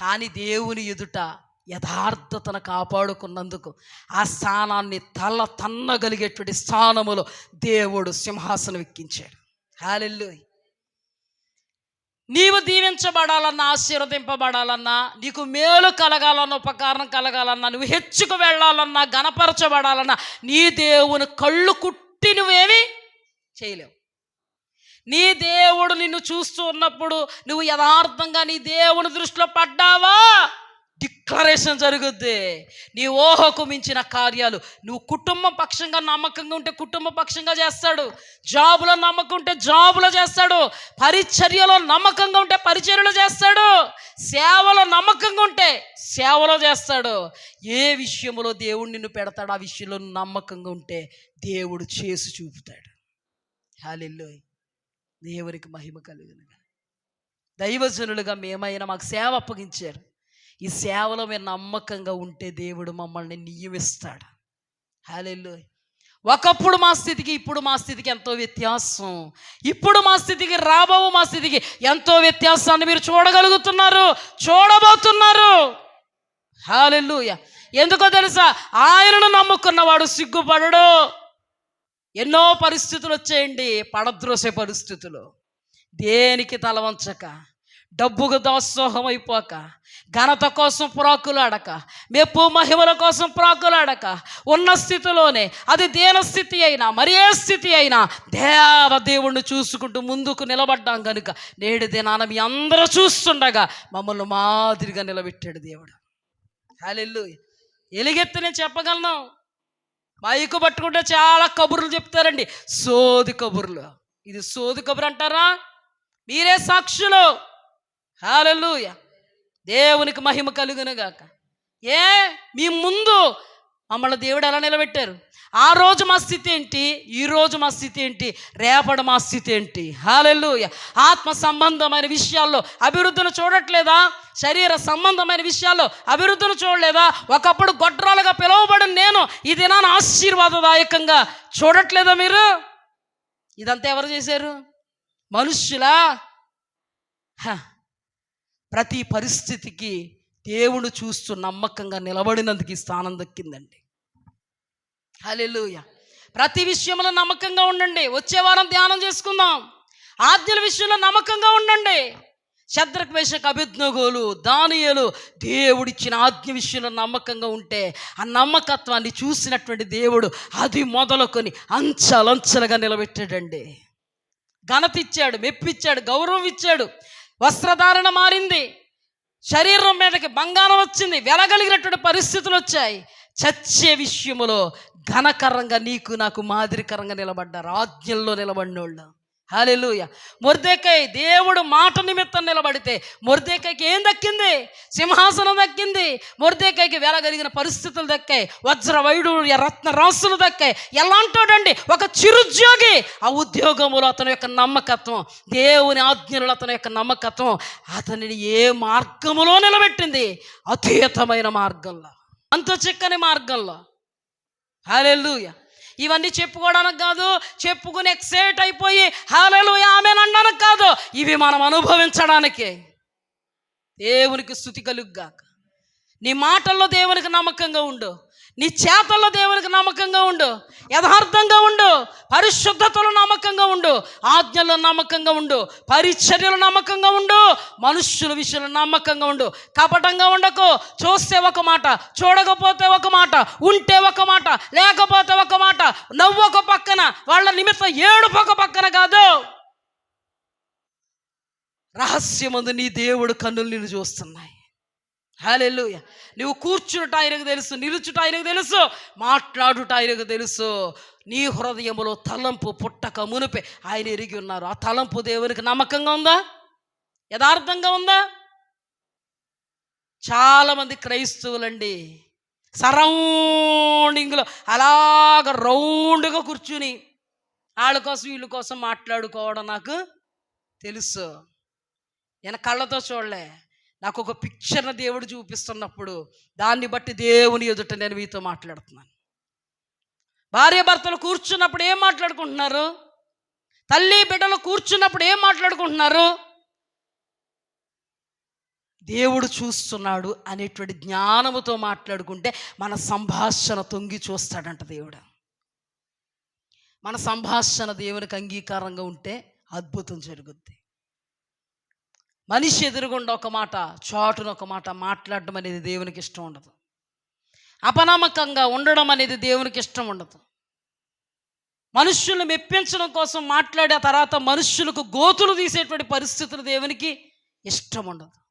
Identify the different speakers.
Speaker 1: కానీ దేవుని ఎదుట యథార్థతను కాపాడుకున్నందుకు ఆ స్థానాన్ని తల తన్నగలిగేటువంటి స్థానములో దేవుడు సింహాసనం ఎక్కించాడు. హాలెల్లు నీవు దీవించబడాలన్నా ఆశీర్వదింపబడాలన్నా నీకు మేలు కలగాలన్నా ఉపకారం కలగాలన్నా నువ్వు హెచ్చుకు వెళ్ళాలన్నా గణపరచబడాలన్నా నీ దేవుని కళ్ళు కుట్టి నువ్వేమీ చేయలేవు. నీ దేవుడు నిన్ను చూస్తూ ఉన్నప్పుడు నువ్వు యథార్థంగా నీ దేవుని దృష్టిలో పడ్డావా? డిక్లరేషన్ జరుగుద్ది. నీ ఊహకు మించిన కార్యాలు. నువ్వు కుటుంబ పక్షంగా నమ్మకంగా ఉంటే కుటుంబ పక్షంగా చేస్తాడు. జాబులో నమ్మకం ఉంటే జాబులో చేస్తాడు. పరిచర్యలో నమ్మకంగా ఉంటే పరిచర్యలో చేస్తాడు. సేవలో నమ్మకంగా ఉంటే సేవలో చేస్తాడు. ఏ విషయంలో దేవుడు నిన్ను పెడతాడు? ఆ విషయంలో నువ్వు నమ్మకంగా ఉంటే దేవుడు చేసి చూపుతాడు. హాలిల్లో దేవునికి మహిమ కలుగునుగా. దైవజనులుగా మేమైనా మాకు సేవ అప్పగించారు. ఈ సేవలో మేము నమ్మకంగా ఉంటే దేవుడు మమ్మల్ని నియమిస్తాడు. హాలెల్లు ఒకప్పుడు మా స్థితికి ఇప్పుడు మా స్థితికి ఎంతో వ్యత్యాసం. ఇప్పుడు మా స్థితికి రాబో మా స్థితికి ఎంతో వ్యత్యాసాన్ని మీరు చూడగలుగుతున్నారు చూడబోతున్నారు. హాలెల్లుయ. ఎందుకో తెలుసా? ఆయనను నమ్ముకున్నవాడు సిగ్గుపడడు. ఎన్నో పరిస్థితులు వచ్చేయండి పడద్రోసే పరిస్థితులు. దేనికి తల వంచక డబ్బుకు దోత్సోహం అయిపోక ఘనత కోసం ప్రాకులాడక మెప్పు మహిమల కోసం ప్రాకులాడక ఉన్న స్థితిలోనే అది దేన స్థితి అయినా మరి ఏ స్థితి అయినా దేవ దేవుణ్ణి చూసుకుంటూ ముందుకు నిలబడ్డాం కనుక నేడు దినాన మీ అందరూ చూస్తుండగా మమ్మల్ని మాదిరిగా నిలబెట్టాడు దేవుడు. హాలెల్లు ఎలుగెత్తి నేను చెప్పగలను? మైకు పట్టుకుంటే చాలా కబుర్లు చెప్తారండి. సోది కబుర్లు. ఇది సోది కబురు అంటారా? మీరే సాక్షులు. హాలూయ దేవునికి మహిమ కలుగునుగాక. ఏ? మీ ముందు. మమ్మల్ని దేవుడు ఎలా నిలబెట్టారు? ఆ రోజు మా స్థితి ఏంటి? ఈ రోజు మా స్థితి ఏంటి? రేపటి మా స్థితి ఏంటి? హాలెల్లుయ ఆత్మ సంబంధమైన విషయాల్లో అభివృద్ధిని చూడట్లేదా? శరీర సంబంధమైన విషయాల్లో అభివృద్ధిని చూడలేదా? ఒకప్పుడు గొడ్రాలుగా పిలువబడిన నేను ఈ దినాన్ని ఆశీర్వాదదాయకంగా చూడట్లేదా మీరు? ఇదంతా ఎవరు చేశారు? మనుష్యులా? హ. ప్రతి పరిస్థితికి దేవుడు చూస్తూ నమ్మకంగా నిలబడినందుకు ఈ స్థానం దక్కిందండి. హలెలుయ ప్రతి విషయంలో నమ్మకంగా ఉండండి. వచ్చే వారం ధ్యానం చేసుకుందాం. ఆజ్ఞల విషయంలో నమ్మకంగా ఉండండి. శద్రక్ వేషకు అభిజ్ఞగోలు దానియలు దేవుడిచ్చిన ఆజ్ఞ విషయంలో నమ్మకంగా ఉంటే ఆ నమ్మకత్వాన్ని చూసినటువంటి దేవుడు అది మొదలుకొని అంచలంచలుగా నిలబెట్టాడండి. ఘనత ఇచ్చాడు మెప్పిచ్చాడు గౌరవం ఇచ్చాడు. వస్త్రధారణ మారింది. శరీరం మీదకి బంగారం వచ్చింది. వెలగలిగినటువంటి పరిస్థితులు వచ్చాయి. చచ్చే విషయములో ఘనకరంగా నీకు నాకు మాదిరికరంగా నిలబడ్డారు. ఆజ్ఞల్లో నిలబడినోళ్ళు. హాలెలుయ మొర్దేకాయ దేవుడు మాట నిమిత్తం నిలబడితే మొర్దేకాయకి ఏం దక్కింది? సింహాసనం దక్కింది. మొర్దేకాయకి వెలగలిగిన పరిస్థితులు దక్కాయి. వజ్రవైడు రత్న రాసులు దక్కాయి. ఎలాంటోడండి? ఒక చిరుద్యోగి. ఆ ఉద్యోగములో అతని యొక్క నమ్మకత్వం దేవుని ఆజ్ఞలు అతని యొక్క నమ్మకత్వం అతనిని ఏ మార్గములో నిలబెట్టింది? అతీతమైన మార్గంలో. అంత చిక్కని మార్గంలో. హాలెల్లుయ. ఇవన్నీ చెప్పుకోవడానికి కాదు చెప్పుకుని ఎక్సైట్ అయిపోయి హాలెలు ఆమె అనడానికి కాదు ఇవి మనం అనుభవించడానికి. దేవునికి స్థుతి కలుగ్గాక. నీ మాటల్లో దేవునికి నమ్మకంగా ఉండు. నీ చేతల్లో దేవునికి నమ్మకంగా ఉండు. యథార్థంగా ఉండు. పరిశుద్ధతలో నమ్మకంగా ఉండు. ఆజ్ఞలో నమ్మకంగా ఉండు. పరిచర్యలో నమ్మకంగా ఉండు. మనుష్యుల విషయంలో నమ్మకంగా ఉండు. కపటంగా ఉండకు. చూస్తే ఒక మాట చూడకపోతే ఒక మాట ఉంటే ఒక మాట లేకపోతే ఒక మాట నవ్వొక పక్కన వాళ్ళ నిమిత్తం ఏడుపు ఒక పక్కన కాదు. రహస్యమందు నీ దేవుడు కన్నులు నిన్ను చూస్తున్నాయి. హాలెల్లుయ. నువ్వు కూర్చుంట ఆయనకు తెలుసు నిలుచుట ఆయనకు తెలుసు మాట్లాడుట ఆయనకు తెలుసు. నీ హృదయములో తలంపు పుట్టక మునిపే ఆయన ఎరిగి ఉన్నారు. ఆ తలంపు దేవునికి నమ్మకంగా ఉందా? యథార్థంగా ఉందా? చాలామంది క్రైస్తవులండి సరౌండింగ్లో అలాగ రౌండ్గా కూర్చుని వాళ్ళ కోసం వీళ్ళ కోసం మాట్లాడుకోవడం నాకు తెలుసు. నేను కళ్ళతో చూడలే. నాకు ఒక పిక్చర్ని దేవుడు చూపిస్తున్నప్పుడు దాన్ని బట్టి దేవుని ఎదుట నేను మీతో మాట్లాడుతున్నాను. భార్య భర్తలు కూర్చున్నప్పుడు ఏం మాట్లాడుకుంటున్నారు? తల్లి బిడ్డలు కూర్చున్నప్పుడు ఏం మాట్లాడుకుంటున్నారు? దేవుడు చూస్తున్నాడు అనేటువంటి జ్ఞానముతో మాట్లాడుకుంటే మన సంభాషణ తొంగి చూస్తాడంట దేవుడు. మన సంభాషణ దేవునికి అంగీకారంగా ఉంటే అద్భుతం జరుగుద్ది. మనిషి ఎదురుగుండా ఒక మాట చాటున ఒక మాట మాట్లాడడం అనేది దేవునికి ఇష్టం ఉండదు. అపనమ్మకంగా ఉండడం అనేది దేవునికి ఇష్టం ఉండదు. మనుష్యులను మెప్పించడం కోసం మాట్లాడే తర్వాత మనుష్యులకు గోతులు తీసేటువంటి పరిస్థితులు దేవునికి ఇష్టం ఉండదు.